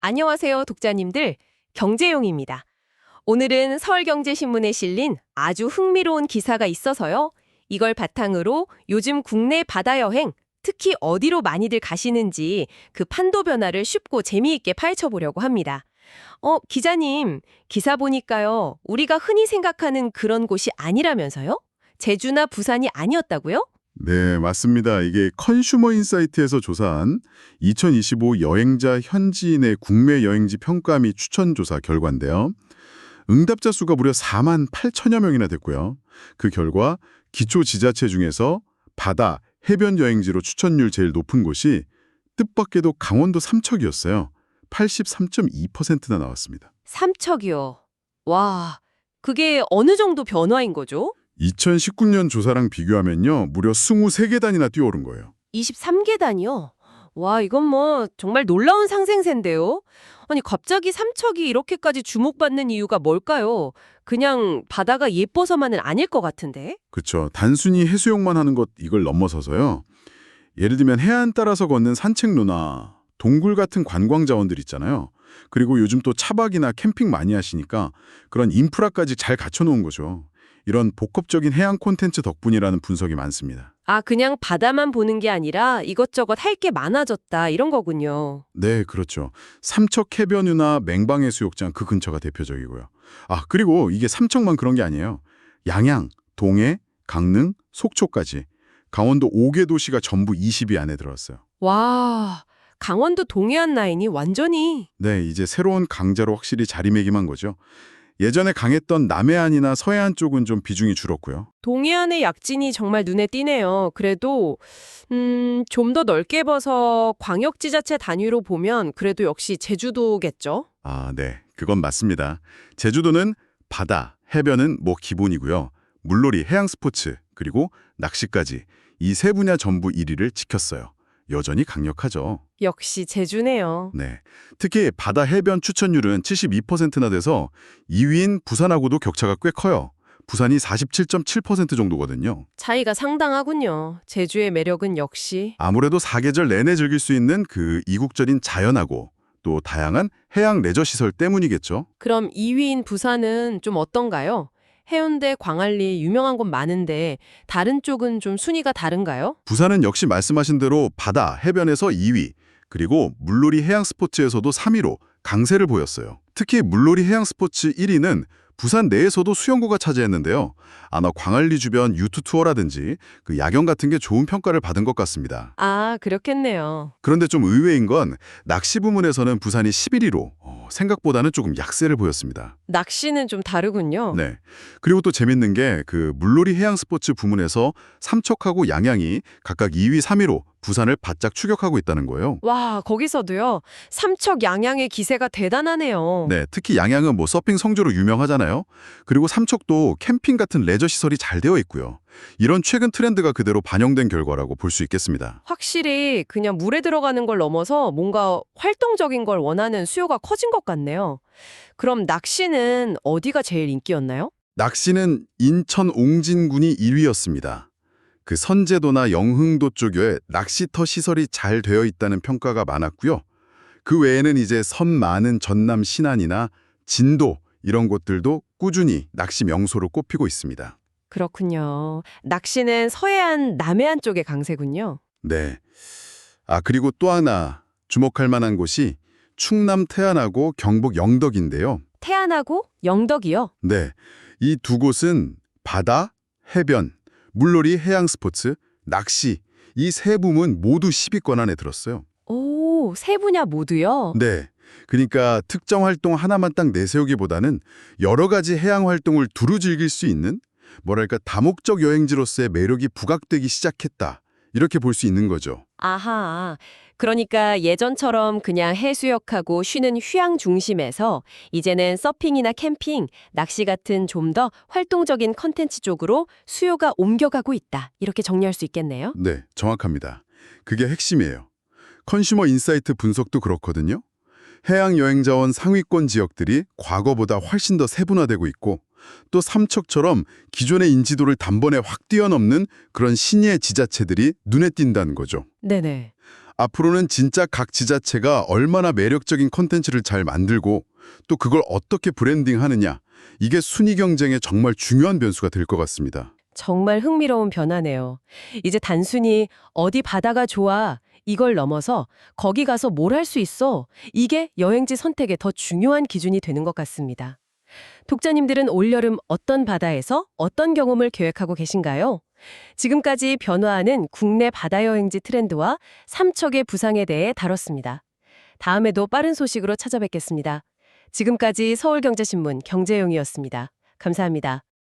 안녕하세요, 독자님들. 경제용입니다. 오늘은 서울경제신문에 실린 아주 흥미로운 기사가 있어서요. 이걸 바탕으로 요즘 국내 바다 여행, 특히 어디로 많이들 가시는지 그 판도 변화를 쉽고 재미있게 파헤쳐 보려고 합니다. 어, 기자님, 기사 보니까요. 우리가 흔히 생각하는 그런 곳이 아니라면서요? 제주나 부산이 아니었다고요? 네, 맞습니다. 이게 컨슈머 인사이트에서 조사한 2025 여행자 현지인의 국내 여행지 평가 및 추천 조사 결과인데요. 응답자 수가 무려 4만 8천여 명이나 됐고요. 그 결과 기초 지자체 중에서 바다, 해변 여행지로 추천율 제일 높은 곳이 뜻밖에도 강원도 삼척이었어요. 83.2%나 나왔습니다. 삼척이요. 와, 그게 어느 정도 변화인 거죠? 2019년 조사랑 비교하면요. 무려 23계단이나 뛰어오른 거예요. 23계단이요? 와, 이건 뭐 정말 놀라운 상생세인데요? 아니, 갑자기 삼척이 이렇게까지 주목받는 이유가 뭘까요? 그냥 바다가 예뻐서만은 아닐 것 같은데? 그렇죠. 단순히 해수욕만 하는 것 이걸 넘어서서요. 예를 들면 해안 따라서 걷는 산책로나 동굴 같은 관광 자원들 있잖아요. 그리고 요즘 또 차박이나 캠핑 많이 하시니까 그런 인프라까지 잘 갖춰놓은 거죠. 이런 복합적인 해양 콘텐츠 덕분이라는 분석이 많습니다. 아, 그냥 바다만 보는 게 아니라 이것저것 할 게 많아졌다, 이런 거군요. 네, 그렇죠. 삼척 해변유나 맹방해 수욕장 그 근처가 대표적이고요. 아, 그리고 이게 삼척만 그런 게 아니에요. 양양, 동해, 강릉, 속초까지 강원도 5개 도시가 전부 20위 안에 들었어요. 와, 강원도 동해안 라인이 완전히 네, 이제 새로운 강자로 확실히 자리매김한 거죠. 예전에 강했던 남해안이나 서해안 쪽은 좀 비중이 줄었고요. 동해안의 약진이 정말 눈에 띄네요. 그래도 음, 좀 더 넓게 봐서 광역지자체 단위로 보면 그래도 역시 제주도겠죠? 아, 네. 그건 맞습니다. 제주도는 바다, 해변은 뭐 기본이고요. 물놀이, 해양 스포츠, 그리고 낚시까지 이 세 분야 전부 1위를 지켰어요. 여전히 강력하죠. 역시 제주네요. 네. 특히 바다 해변 추천율은 72%나 돼서 2위인 부산하고도 격차가 꽤 커요. 부산이 47.7% 정도거든요. 차이가 상당하군요. 제주의 매력은 역시 아무래도 사계절 내내 즐길 수 있는 그 이국적인 자연하고 또 다양한 해양 레저 시설 때문이겠죠. 그럼 2위인 부산은 좀 어떤가요? 해운대, 광안리 유명한 곳 많은데 다른 쪽은 좀 순위가 다른가요? 부산은 역시 말씀하신 대로 바다, 해변에서 2위, 그리고 물놀이 해양 스포츠에서도 3위로 강세를 보였어요. 특히 물놀이 해양 스포츠 1위는 부산 내에서도 수영구가 차지했는데요. 아마 광안리 주변 유투 투어라든지 그 야경 같은 게 좋은 평가를 받은 것 같습니다. 아, 그렇겠네요. 그런데 좀 의외인 건 낚시 부문에서는 부산이 11위로 어, 생각보다는 조금 약세를 보였습니다. 낚시는 좀 다르군요. 네. 그리고 또 재밌는 게 그 물놀이 해양 스포츠 부문에서 삼척하고 양양이 각각 2위, 3위로 부산을 바짝 추격하고 있다는 거예요. 와, 거기서도요. 삼척 양양의 기세가 대단하네요. 네, 특히 양양은 뭐 서핑 성지로 유명하잖아요. 그리고 삼척도 캠핑 같은 레저 시설이 잘 되어 있고요. 이런 최근 트렌드가 그대로 반영된 결과라고 볼 수 있겠습니다. 확실히 그냥 물에 들어가는 걸 넘어서 뭔가 활동적인 걸 원하는 수요가 커진 것 같네요. 그럼 낚시는 어디가 제일 인기였나요? 낚시는 인천 옹진군이 1위였습니다. 그 선제도나 영흥도 쪽에 낚시터 시설이 잘 되어 있다는 평가가 많았고요. 그 외에는 이제 섬 많은 전남 신안이나 진도 이런 곳들도 꾸준히 낚시 명소로 꼽히고 있습니다. 그렇군요. 낚시는 서해안, 남해안 쪽의 강세군요. 네. 아, 그리고 또 하나 주목할 만한 곳이 충남 태안하고 경북 영덕인데요. 태안하고 영덕이요. 네. 이 두 곳은 바다, 해변, 물놀이 해양 스포츠, 낚시 이 세 부문 모두 10위권 안에 들었어요. 오, 세 분야 모두요? 네. 그러니까 특정 활동 하나만 딱 내세우기보다는 여러 가지 해양 활동을 두루 즐길 수 있는 뭐랄까 다목적 여행지로서의 매력이 부각되기 시작했다. 이렇게 볼 수 있는 거죠. 아하. 그러니까 예전처럼 그냥 해수욕하고 쉬는 휴양 중심에서 이제는 서핑이나 캠핑, 낚시 같은 좀 더 활동적인 컨텐츠 쪽으로 수요가 옮겨가고 있다. 이렇게 정리할 수 있겠네요. 네, 정확합니다. 그게 핵심이에요. 컨슈머 인사이트 분석도 그렇거든요. 해양 여행 자원 상위권 지역들이 과거보다 훨씬 더 세분화되고 있고 또 삼척처럼 기존의 인지도를 단번에 확 뛰어넘는 그런 신예 지자체들이 눈에 띈다는 거죠. 네네. 앞으로는 진짜 각 지자체가 얼마나 매력적인 콘텐츠를 잘 만들고 또 그걸 어떻게 브랜딩하느냐 이게 순위 경쟁에 정말 중요한 변수가 될 것 같습니다. 정말 흥미로운 변화네요. 이제 단순히 어디 바다가 좋아 이걸 넘어서 거기 가서 뭘 할 수 있어 이게 여행지 선택의 더 중요한 기준이 되는 것 같습니다. 독자님들은 올여름 어떤 바다에서 어떤 경험을 계획하고 계신가요? 지금까지 변화하는 국내 바다 여행지 트렌드와 삼척의 부상에 대해 다뤘습니다. 다음에도 빠른 소식으로 찾아뵙겠습니다. 지금까지 서울경제신문 경제용이었습니다. 감사합니다.